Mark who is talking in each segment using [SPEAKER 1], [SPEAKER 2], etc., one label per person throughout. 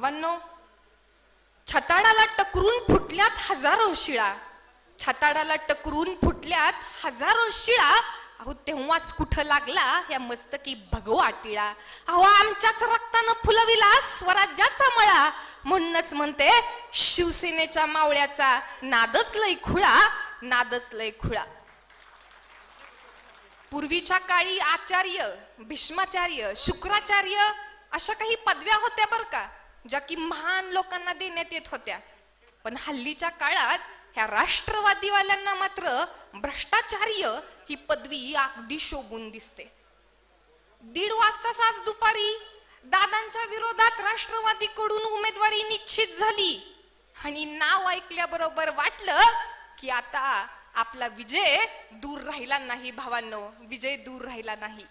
[SPEAKER 1] भावांनो छताडाला टकरून फुटल्यात हजारो शिळा. छताडाला टकरून फुटल्यात हजारो शिळा. अहो तेव्हाच कुठं लागला ह्या मस्तकी भगवा टिळा अहो आमच्याच रक्तानं फुलविला स्वराज्याचा मळा. म्हणूनच म्हणते शिवसेनेच्या मावळ्याचा नादच लय खुळा नादच लय खुळा. पूर्वीच्या काळी आचार्य भीष्माचार्य शुक्राचार्य अशा काही पदव्या होत्या बर का. ज्या की महान लोकांना देण्यात येत होत्या. पण हल्लीच्या काळात ह्या राष्ट्रवादीवाल्यांना मात्र भ्रष्टाचार्य ही पदवी अगदी शोभून दिसते. दीड वाजता आज दुपारी दादांच्या विरोधात राष्ट्रवादीकडून उमेदवारी निश्चित झाली. आणि नाव ऐकल्याबरोबर वाटलं की आता आपला विजय दूर राहिला नाही भावांनो विजय दूर राहिला नाही.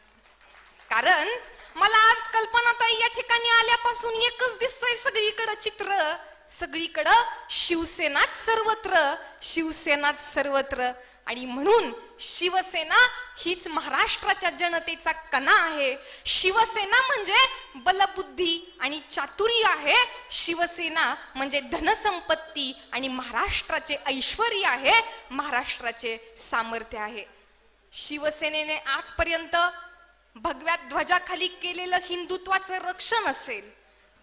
[SPEAKER 1] कारण मला आज कल्पनाताई या ठिकाणी आल्यापासून एकच दिसतंय सगळीकडं चित्र. सगळीकडं शिवसेनाच सर्वत्र शिवसेनाच सर्वत्र. आणि म्हणून शिवसेना हीच महाराष्ट्राच्या जनतेचा कणा आहे. शिवसेना म्हणजे बलबुद्धी आणि चातुर्य आहे. शिवसेना म्हणजे धनसंपत्ती आणि महाराष्ट्राचे ऐश्वर आहे. महाराष्ट्राचे सामर्थ्य आहे. शिवसेनेने आजपर्यंत भगव्या ध्वजाखाली केलेलं हिंदुत्वाचं रक्षण असेल.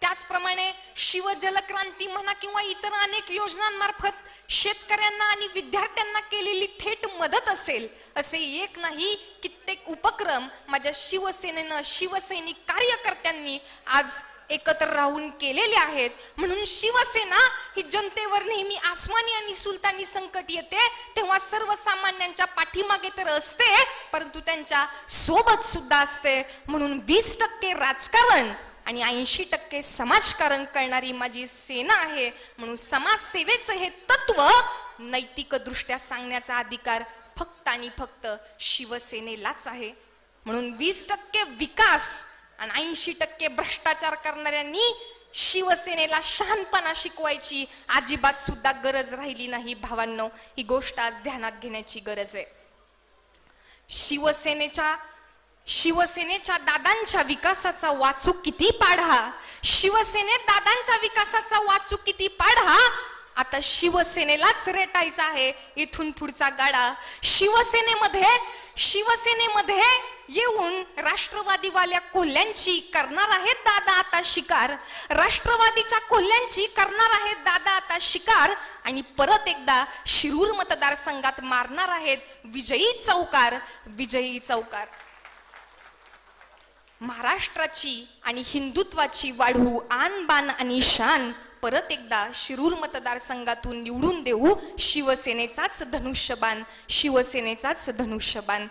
[SPEAKER 1] त्याचप्रमाणे शिव जलक्रांती म्हणा किंवा इतर अनेक योजनांमार्फत शेतकऱ्यांना आणि विद्यार्थ्यांना केलेली थेट मदत असेल असे एक नाही कित्येक उपक्रम माझ्या शिवसेनेनं शिवसैनिक कार्यकर्त्यांनी आज एकत्र राहून केलेले आहेत. म्हणून शिवसेना ही जनतेवर नेहमी आसमानी आणि सुलतानी संकट येते. तेव्हा सर्वसामान्यांच्या पाठीमागे तर असते परंतु त्यांच्यासोबत सुद्धा असते. म्हणून वीस टक्के राजकारण आणि ऐंशी टक्के समाजकारण करणारी माझी सेना आहे. म्हणून समाजसेवेचं हे तत्व नैतिकदृष्ट्या सांगण्याचा अधिकार फक्त आणि फक्त शिवसेनेलाच आहे. म्हणून वीस टक्के विकास आणि ऐंशी टक्के भ्रष्टाचार करणाऱ्यांनी शिवसेनेला शहाणपणा शिकवायची अजिबात सुद्धा गरज राहिली नाही. भावांनो ही गोष्ट आज ध्यानात घेण्याची गरज आहे. शिवसेनेच्या शिवसेनेच्या दादांच्या विकासाचा वाचू किती पाढा? शिवसेनेत दादांच्या विकासाचा वाचू किती पाढा? आता शिवसेनेलाच रेटायचा आहे इथून पुढचा गाडा. शिवसेनेमध्ये शिवसेनेमध्ये येऊन राष्ट्रवादीवाल्या कोल्ह्यांची करणार आहेत दादा आता शिकार. राष्ट्रवादीच्या कोल्ह्यांची करणार आहेत दादा आता शिकार. आणि परत एकदा शिरूर मतदारसंघात मारणार आहेत विजयी चौकार विजयी चौकार. महाराष्ट्राची आणि हिंदुत्वाची वाढू आन बान आणि शान परत एकदा शिरूर मतदारसंघातून निवडून देऊ शिवसेनेचाच धनुष्यबाण शिवसेनेचाच धनुष्यबाण.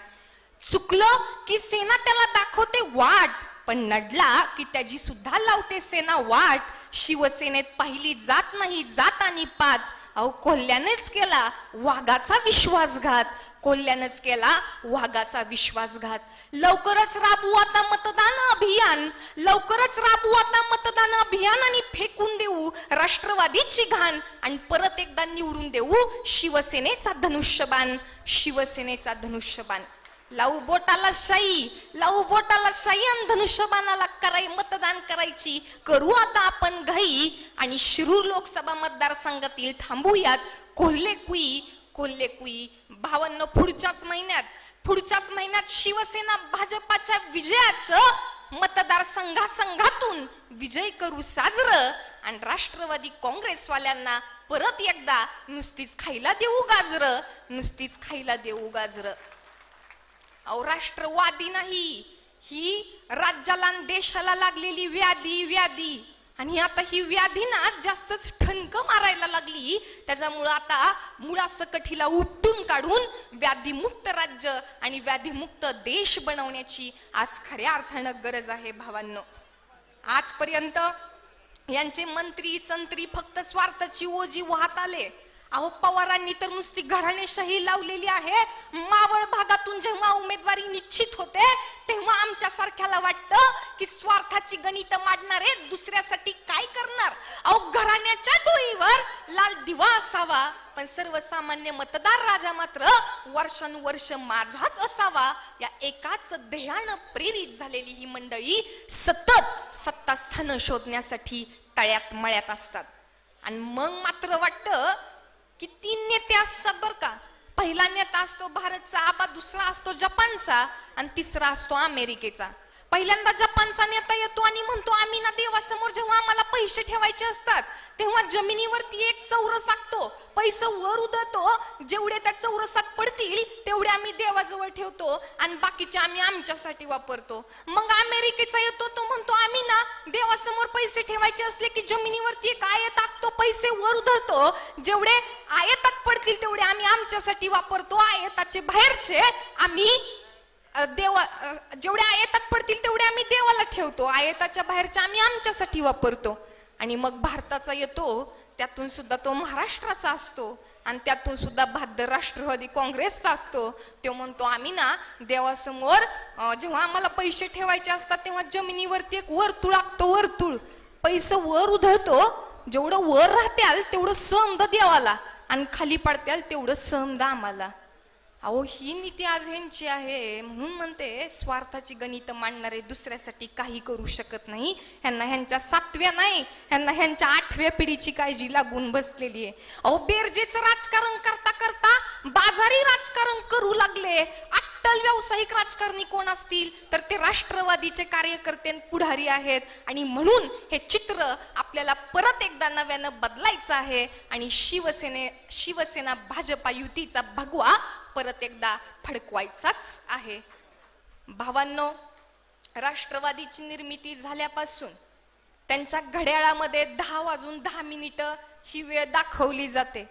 [SPEAKER 1] चुकलं की सेना त्याला दाखवते वाट पण नडला की त्याची सुद्धा लावते सेना वाट. शिवसेनेत पाहिली जात नाही जात आणि पात. अहो कोल्ह्यानेच केला वाघाचा विश्वासघात. कोल्ह्यानेच केला वाघाचा विश्वासघात. लवकरच राबू आता मतदान अभियान. लवकरच राबू आता मतदान अभियान आणि फेकून देऊ राष्ट्रवादीची घाण आणि परत एकदा निवडून देऊ शिवसेनेचा धनुष्यबाण. शिवसेनेचा धनुष्यबाण. लावू बोटाला शाई लावू बोटाला शाई आणि धनुष्यबाणाला कराय मतदान करायची. करू आता आपण घाई आणि शिरूर लोकसभा मतदारसंघातील थांबूयात. कोल्हे कुई कोल्हे कुई भावन्न पुढच्याच महिन्यात पुढच्याच महिन्यात शिवसेना भाजपाच्या विजयाचं मतदारसंघासंघातून विजय करू साजर आणि राष्ट्रवादी काँग्रेसवाल्यांना परत एकदा नुसतीच खायला देऊ गाजर नुसतीच खायला देऊ गाजरं. राष्ट्रवादी नाही. ही राज्याला देशाला लागलेली व्याधी व्याधी. आणि आता ही व्याधी ना जास्तच ठणक मारायला लागली. त्याच्यामुळं आता मुळासकट हिला उपटून काढून व्याधीमुक्त राज्य आणि व्याधीमुक्त देश बनवण्याची आज खऱ्या अर्थानं गरज आहे भावांनो. आजपर्यंत यांचे मंत्री संत्री फक्त स्वार्थाची ओजी वाहत आले. अहो पवारांनी तर नुसती घराणेशाही लावलेली आहे. मावळ भागातून जेव्हा उमेदवारी निश्चित होते तेव्हा आमच्या सारख्याला वाटतं की स्वार्थाची गणित मांडणारे दुसऱ्यासाठी काय करणार? अहो घराण्याच्या डोईवर लाल दिवा असावा. पण सर्वसामान्य मतदार राजा मात्र वर्षानुवर्ष माझाच असावा. या एकाच ध्येयानं प्रेरित झालेली ही मंडळी सतत सत्तास्थानं शोधण्यासाठी तळ्यात मळ्यात असतात. आणि मग मात्र वाटतं की तीन नेते असतात बर का. पहिला नेता असतो भारतचा आबा दुसरा असतो जपानचा आणि तिसरा असतो अमेरिकेचा. पहिल्यांदा जपानचा नेता येतो आणि म्हणतो आम्ही ना देवासमोर जेव्हा आम्हाला पैसे ठेवायचे असतात तेव्हा जमिनीवरती एक चौरस आखतो पैसे वर उदळतो. जेवढे त्या चौरसात पडतील तेवढे आम्ही देवाजवळ ठेवतो आणि बाकीचे आम्ही आमच्यासाठी वापरतो. मग अमेरिकेचा येतो तो म्हणतो आम्ही ना देवासमोर पैसे ठेवायचे असले की जमिनीवरती एक आयत आखतो पैसे वर उधळतो. जेवढे आयतात पडतील तेवढे आम्ही आमच्यासाठी वापरतो. आयताचे बाहेरचे आम्ही देवा जेवढे आयतात पडतील तेवढे आम्ही देवाला ठेवतो. आयताच्या बाहेरच्या आम्ही आमच्यासाठी वापरतो. आणि मग भारताचा येतो त्यातून सुद्धा तो महाराष्ट्राचा असतो. आणि त्यातून सुद्धा भाद्य राष्ट्रवादी काँग्रेसचा असतो. तो म्हणतो आम्ही ना देवासमोर जेव्हा आम्हाला पैसे ठेवायचे असतात तेव्हा जमिनीवरती एक वर्तुळ आखतो वर्तुळ. पैसे वर उधळतो जेवढं वर राहत्याल तेवढं समद देवाला आणि खाली पडत्याल तेवढं समद आम्हाला. अहो ही नीती आज ह्यांची आहे. म्हणून म्हणते स्वार्थाची गणित मांडणारे दुसऱ्यासाठी काही करू शकत नाही. ह्यांना ह्यांच्या सातव्या नाही ह्यांना ह्यांच्या आठव्या पिढीची काळजी लागून बसलेली आहे. अहो बेरजेचं राजकारण करता करता बाजारी राजकारण करू लागले. अट्टल व्यावसायिक राजकारणी कोण असतील तर ते राष्ट्रवादीचे कार्यकर्ते पुढारी आहेत. आणि म्हणून हे चित्र आपल्याला परत एकदा नव्यानं बदलायचं आहे. आणि शिवसेने शिवसेना भाजपा युतीचा भगवा परत एकदा फडकवायचाच आहे. भावांनो राष्ट्रवादीची निर्मिती झाल्यापासून त्यांच्या घड्याळामध्ये दहा वाजून दहा मिनिटं ही वेळ दाखवली जाते.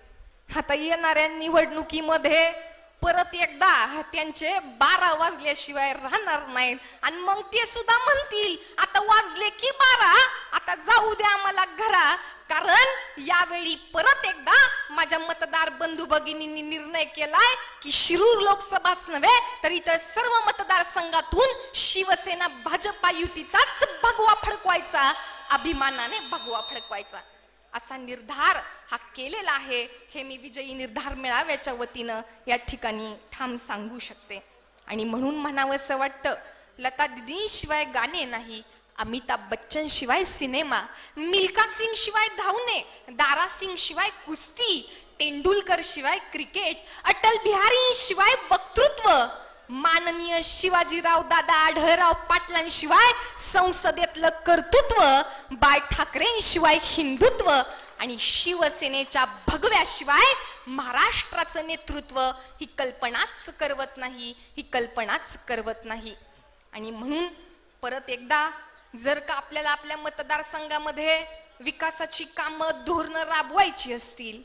[SPEAKER 1] आता येणाऱ्या निवडणुकीमध्ये परत एकदा त्यांचे बारा वाजल्याशिवाय राहणार नाहीत. आणि मग ते सुद्धा म्हणतील आता वाजले की बारा आता जाऊ द्या आम्हाला घरा. कारण यावेळी परत एकदा माझ्या मतदार बंधू भगिनींनी निर्णय केलाय की शिरूर लोकसभाच नव्हे तर इतर सर्व मतदारसंघातून शिवसेना भाजपा युतीचाच भगवा फडकवायचा अभिमानाने भगवा फडकवायचा. असा निर्धार हा केलेला आहे हे मी विजयी निर्धार मिळाव्याच्या वतीनं या ठिकाणी ठाम सांगू शकते. आणि म्हणून म्हणावंसं वाटतं लता दिदींशिवाय गाणे नाही अमिताभ बच्चन शिवाय सिनेमा मिल्का सिंग शिवाय धावणे दारा सिंग शिवाय कुस्ती तेंडुलकर शिवाय क्रिकेट अटल बिहारी शिवाय वक्तृत्व माननीय शिवाजीराव दादा आढळराव पाटलांशिवाय संसदेतलं कर्तृत्व बाळ ठाकरेंशिवाय हिंदुत्व आणि शिवसेनेच्या भगव्याशिवाय महाराष्ट्राचं नेतृत्व ही कल्पनाच करवत नाही ही कल्पनाच करवत नाही. आणि म्हणून परत एकदा जर का आपल्याला आपल्या मतदारसंघामध्ये विकासाची कामं धोरणं राबवायची असतील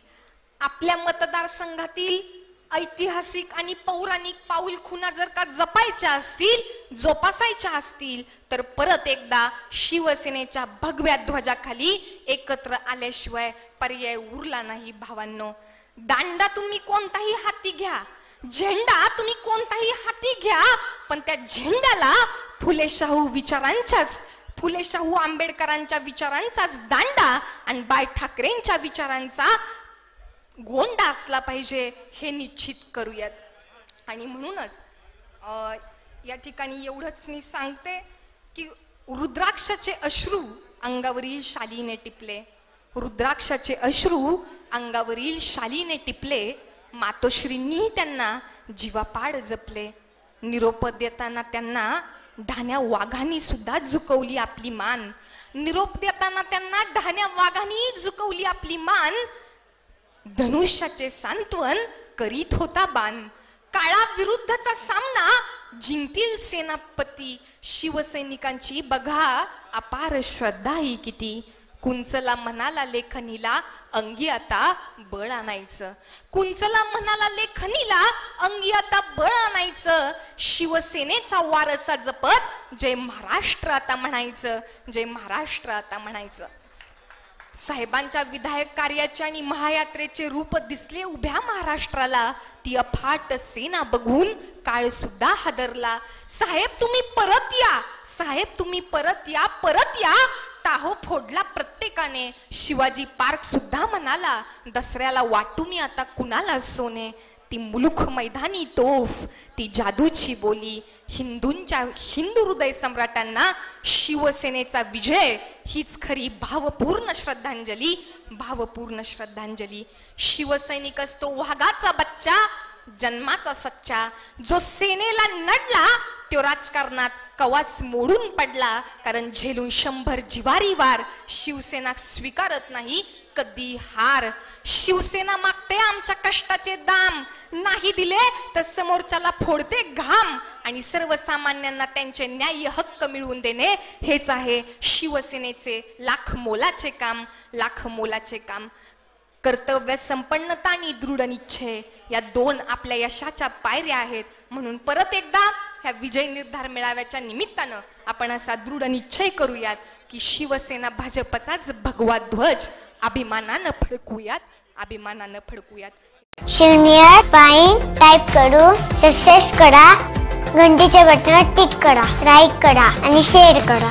[SPEAKER 1] आपल्या मतदारसंघातील ऐतिहासिक आणि पौराणिक पाऊल खुना जर का जपायच्या असतील जोपासायच्या असतील तर परत एकदा शिवसेनेच्या भगव्या ध्वजाखाली एकत्र आल्याशिवाय पर्याय उरला नाही भावांनो. दांडा तुम्ही कोणताही हाती घ्या. झेंडा तुम्ही कोणताही हाती घ्या पण त्या झेंड्याला फुले शाहू विचारांच्याच फुले शाहू आंबेडकरांच्या विचारांचाच दांडा आणि बाळ ठाकरेंच्या विचारांचा गोंडा असला पाहिजे हे निश्चित करूयात. आणि म्हणूनच या ठिकाणी एवढंच मी सांगते की रुद्राक्षाचे अश्रू अंगावरील शालीने टिपले. रुद्राक्षाचे अश्रू अंगावरील शालीने टिपले. मातोश्रींनी त्यांना जीवापाड जपले. निरोप देताना त्यांना ढाण्या वाघांनी सुद्धा झुकवली आपली मान. निरोप देताना त्यांना ढाण्या वाघांनी झुकवली आपली मान. धनुष्याचे सांत्वन करीत होता बाण. काळा विरुद्धचा सामना जिंकतील सेनापती शिवसैनिकांची बघा अपार श्रद्धा ही किती. कुंचला म्हणाला लेखनीला अंगी आता बळ आणायचं. कुंचला म्हणाला लेखनीला अंगी आता बळ आणायचं. शिवसेनेचा वारसा जपत जय महाराष्ट्र आता म्हणायचं जय महाराष्ट्र आता म्हणायचं. साहेबांच्या विधायक कार्याचे आणि महायात्रेचे रूप दिसले उभ्या महाराष्ट्राला. ती अफाट सेना बघून काळ सुद्धा हादरला. साहेब तुम्ही परत या. साहेब तुम्ही परत या परत या. टाहो फोडला प्रत्येकाने. शिवाजी पार्क सुद्धा म्हणाला दसऱ्याला वाटू मी आता कुणाला सोने? ती मुलुख मैदानी तोफ ती जादूची बोली. हिंदूंच्या हिंदू हृदय सम्राटांना शिवसेनेचा विजय हीच खरी भावपूर्ण श्रद्धांजली भावपूर्ण श्रद्धांजली. शिवसैनिक असतो वाघाचा बच्चा जन्माचा सच्चा. जो सेनेला नडला तो राजकारणात कवाच मोडून पडला. कारण झेलून शंभर जिवारी वार शिवसेना स्वीकारत नाही कधी हार. शिवसेना मागते आमच्या कष्टाचे दाम. नाही दिले तर समोरच्याला फोडते घाम. आणि सर्वसामान्यांना त्यांचे न्याय्य हक्क मिळवून देणे हेच आहे शिवसेनेचे लाख मोलाचे काम लाख मोलाचे काम. कर्तव्य संपन्नता आणि दृढ निश्चय या दोन आपल्या यशाच्या पायऱ्या आहेत. म्हणून परत एकदा ह्या विजय निर्धार मेळाव्याच्या निमित्तानं आपण असा दृढ निश्चय करूयात की शिवसेना भाजपचाच भगवा ध्वज अभिमानानं फडकूयात अभिमानानं फडकूयात.
[SPEAKER 2] शिवनियर पाईन टाईप करू सक्सेस करा घंटीच्या बटनावर टिक करा लाईक करा आणि शेअर करा.